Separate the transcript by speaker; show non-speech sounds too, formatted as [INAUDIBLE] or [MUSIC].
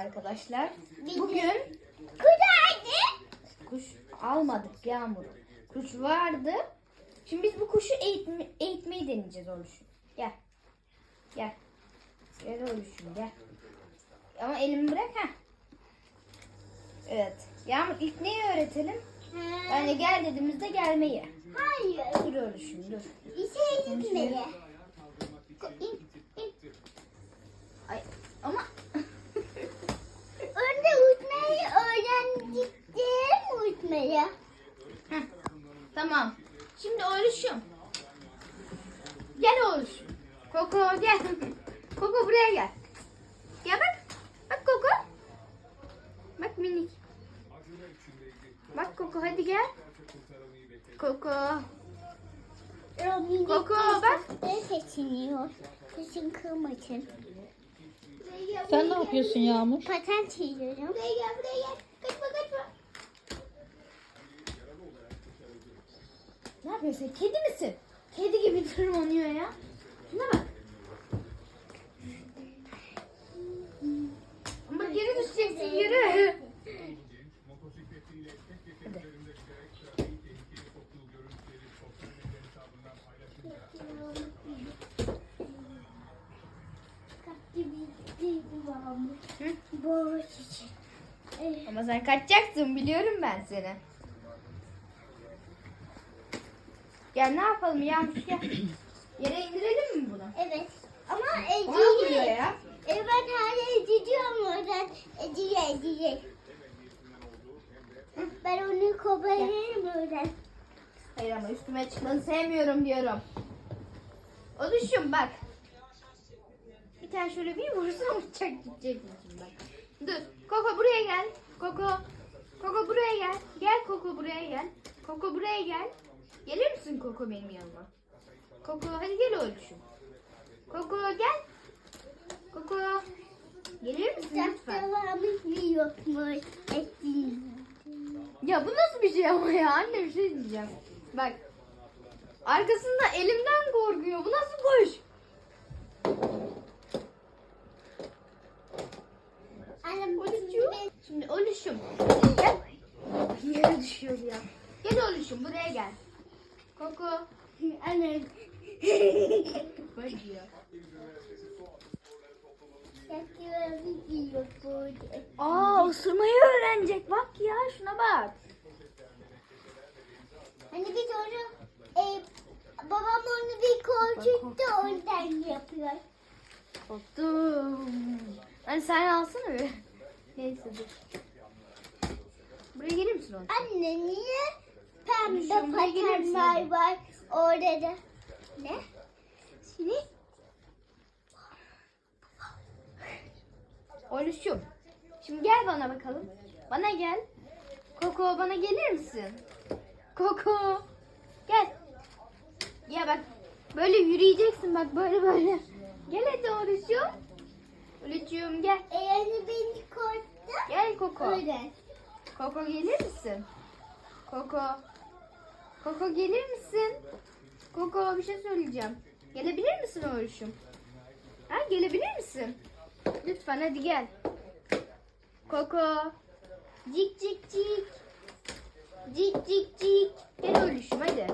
Speaker 1: arkadaşlar. Bugün
Speaker 2: Kudaydı.
Speaker 1: kuş almadık Yağmur. Kuş vardı. Şimdi biz bu kuşu eğitme, eğitmeyi deneyeceğiz Oluşum. Gel. Gel. Gel Oluşum gel. Ama elimi bırak ha. Evet. Yağmur ilk neyi öğretelim? Yani gel dediğimizde gelmeyi.
Speaker 2: Hayır.
Speaker 1: Dur Oluşum dur.
Speaker 2: Bir şey
Speaker 1: Şimdi oğluşum. Gel oğluşum. Koko gel. [LAUGHS] Koko buraya gel. Gel bak. Bak Koko. Bak minik. Bak Koko hadi gel. Koko. Koko, bak.
Speaker 2: Ne seçiniyor? Seçin kırmasın.
Speaker 3: Sen ne yapıyorsun Yağmur?
Speaker 2: Paten çiziyorum. Buraya gel buraya gel.
Speaker 1: Ne yapıyorsun? Kedi misin? Kedi gibi tırmanıyor ya. Şuna bak. Ama geri düşeceksin yürü. Ama sen kaçacaksın biliyorum ben seni. Gel ne yapalım Yağmur gel. Yere indirelim mi bunu?
Speaker 2: Evet. Ama
Speaker 1: Ona vuruyor
Speaker 2: Ece'yi...
Speaker 1: ya.
Speaker 2: Evet hala Ece'ciyorum oradan. Ece'ye Ece'ye. Ben onu kovalarım oradan.
Speaker 1: Hayır ama üstüme çıkmanı sevmiyorum diyorum. Oluşum bak. Bir tane şöyle bir vursam uçak gidecek için bak. Dur. Koko buraya gel. Koko. Koko buraya gel. Gel Koko buraya gel. Koko buraya gel. Gelir misin Koko benim yanıma? Koko hadi gel oluşum. Koko gel. Koko. Gelir misin lütfen?
Speaker 2: Devamı yokmuş.
Speaker 1: Ya bu nasıl bir şey ama ya anne bir şey diyeceğim. Bak. Arkasında elimden korkuyor. Bu nasıl?
Speaker 2: Annem
Speaker 1: Oluşum. Şimdi oluşum. Gel. Yere düşüyor ya. Gel oluşum buraya gel. Koko.
Speaker 2: Annem. Devamı yokmuş.
Speaker 1: Aa ısırmayı öğrenecek. Bak ya şuna bak.
Speaker 2: Hani biz onu e, babam onu bir korkuttu ondan yapıyor.
Speaker 1: Korktum. Hani sen alsana bir. Neyse dur. Buraya gelir misin oğlum?
Speaker 2: Anne niye pembe patenler var orada da? Ne?
Speaker 1: Şimdi Oluşum. Şimdi gel bana bakalım. Bana gel. Koko bana gelir misin? Koko. Gel. Ya bak böyle yürüyeceksin bak böyle böyle. Gel hadi Oluşum. Oluşum gel.
Speaker 2: E yani beni korktu.
Speaker 1: Gel Koko.
Speaker 2: Öyle.
Speaker 1: Koko gelir misin? Koko. Koko gelir misin? Koko bir şey söyleyeceğim. Gelebilir misin Oğuşum? Ha gelebilir misin? Lütfen hadi gel. Koko. Cik cik cik. Cik cik cik. Gel Oğuşum hadi.